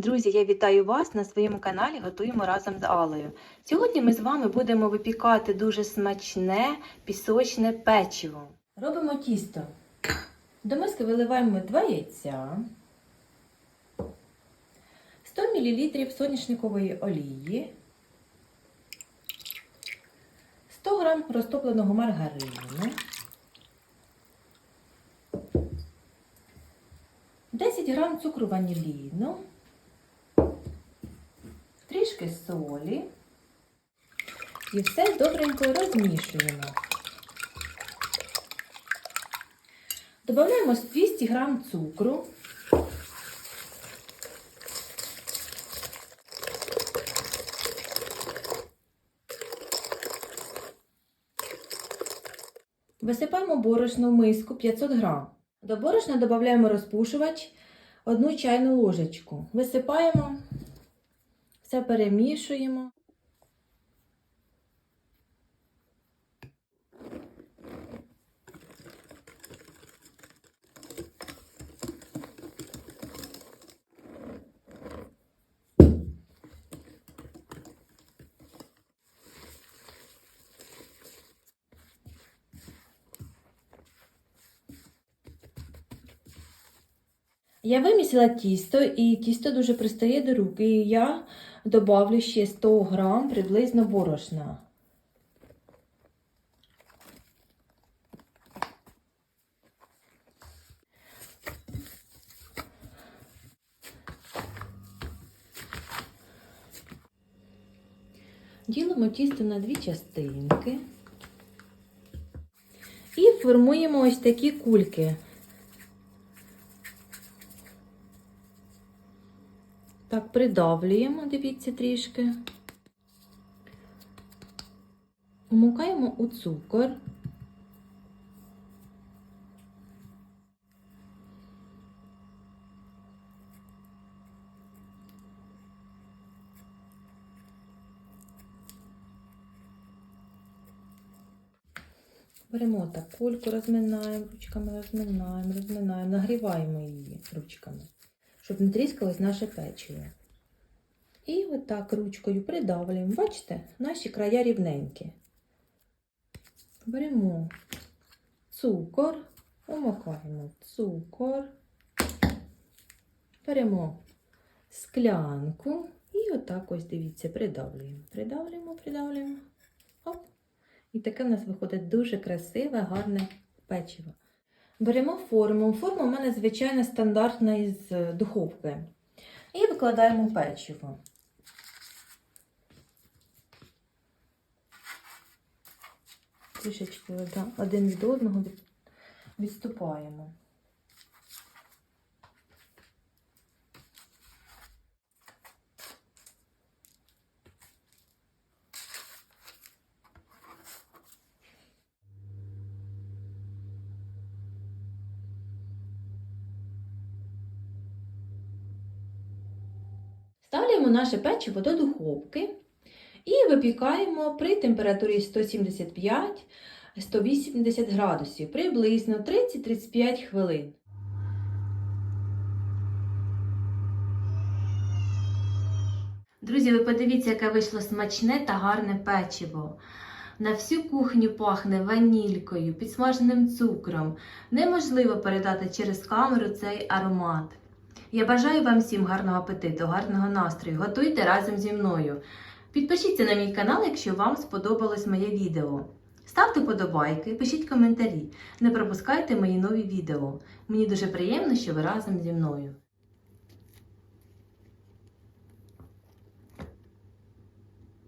Друзі, я вітаю вас на своєму каналі Готуємо разом з Алею. Сьогодні ми з вами будемо випікати дуже смачне пісочне печиво. Робимо тісто. До миски виливаємо 2 яйця, 100 мл соняшникової олії, 100 г розтопленого маргарину, 10 г цукру ваніліну, трішки солі і все добренько розмішуємо. Додаємо 200 г цукру. Висипаємо борошно в миску 500 г. До борошна додаємо розпушувач 1 чайну ложечку. Висипаємо, все перемішуємо. Я вимісила тісто, і тісто дуже пристає до руки. І я добавлю ще 100 грам приблизно борошна. Ділимо тісто на дві частинки і формуємо ось такі кульки. Так, придавлюємо, дивіться трішки. Умукаємо у цукор. Беремо так кульку, розминаємо, ручками розминаємо, розминаємо, нагріваємо її ручками щоб не тріскалось наше печиво. І отак ручкою придавлюємо. Бачите, наші края рівненькі. Беремо цукор, умокаємо цукор, беремо склянку і отак ось, дивіться, придавлюємо. Придавлюємо, придавлюємо. Оп. І таке в нас виходить дуже красиве, гарне печиво. Беремо форму. Форма у мене звичайно стандартна із духовки. І викладаємо печиво. Трішечки один від одного відступаємо. Ставляємо наше печиво до духовки і випікаємо при температурі 175-180 градусів приблизно 30-35 хвилин. Друзі, ви подивіться, яке вийшло смачне та гарне печиво. На всю кухню пахне ванількою, підсмаженим цукром. Неможливо передати через камеру цей аромат. Я бажаю вам всім гарного апетиту, гарного настрою. Готуйте разом зі мною. Підпишіться на мій канал, якщо вам сподобалось моє відео. Ставте подобайки, пишіть коментарі. Не пропускайте мої нові відео. Мені дуже приємно, що ви разом зі мною.